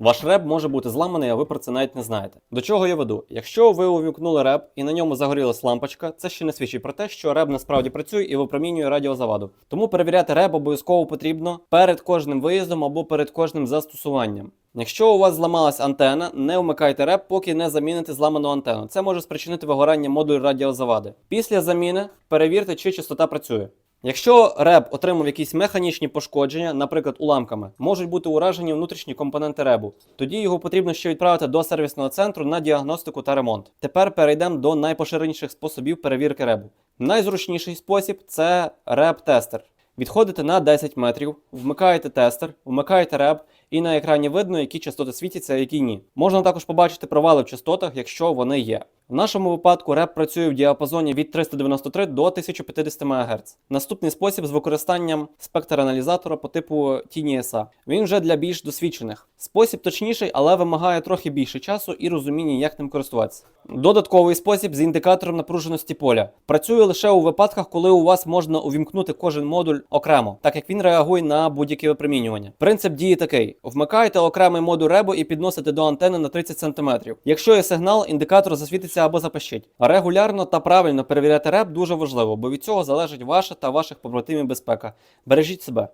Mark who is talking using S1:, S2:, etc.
S1: Ваш реп може бути зламаний, а ви про це навіть не знаєте. До чого я веду? Якщо ви увімкнули реп і на ньому загорілась лампочка, це ще не свідчить про те, що реп насправді працює і випромінює радіозаваду. Тому перевіряти реп обов'язково потрібно перед кожним виїздом або перед кожним застосуванням. Якщо у вас зламалась антена, не вмикайте реп, поки не заміните зламану антенну. Це може спричинити вигорання модулю радіозавади. Після заміни перевірте, чи частота працює. Якщо реб отримав якісь механічні пошкодження, наприклад, уламками, можуть бути уражені внутрішні компоненти ребу. Тоді його потрібно ще відправити до сервісного центру на діагностику та ремонт. Тепер перейдемо до найпоширеніших способів перевірки ребу. Найзручніший спосіб це реб-тестер. Відходите на 10 метрів, вмикаєте тестер, вмикаєте реб, і на екрані видно, які частоти світяться, а які ні. Можна також побачити провали в частотах, якщо вони є. В нашому випадку реп працює в діапазоні від 393 до 1050 МГц. Наступний спосіб з використанням спектраналізатора по типу TNSA. Він вже для більш досвідчених. Спосіб точніший, але вимагає трохи більше часу і розуміння, як ним користуватися. Додатковий спосіб з індикатором напруженості поля працює лише у випадках, коли у вас можна увімкнути кожен модуль окремо, так як він реагує на будь-яке випромінювання. Принцип дії такий: вмикаєте окремий модуль ребу і підносите до антени на 30 см. Якщо є сигнал, індикатор засвітиться або запищить. Регулярно та правильно перевіряти реб дуже важливо, бо від цього залежить ваша та ваших побратимів безпека. Бережіть себе.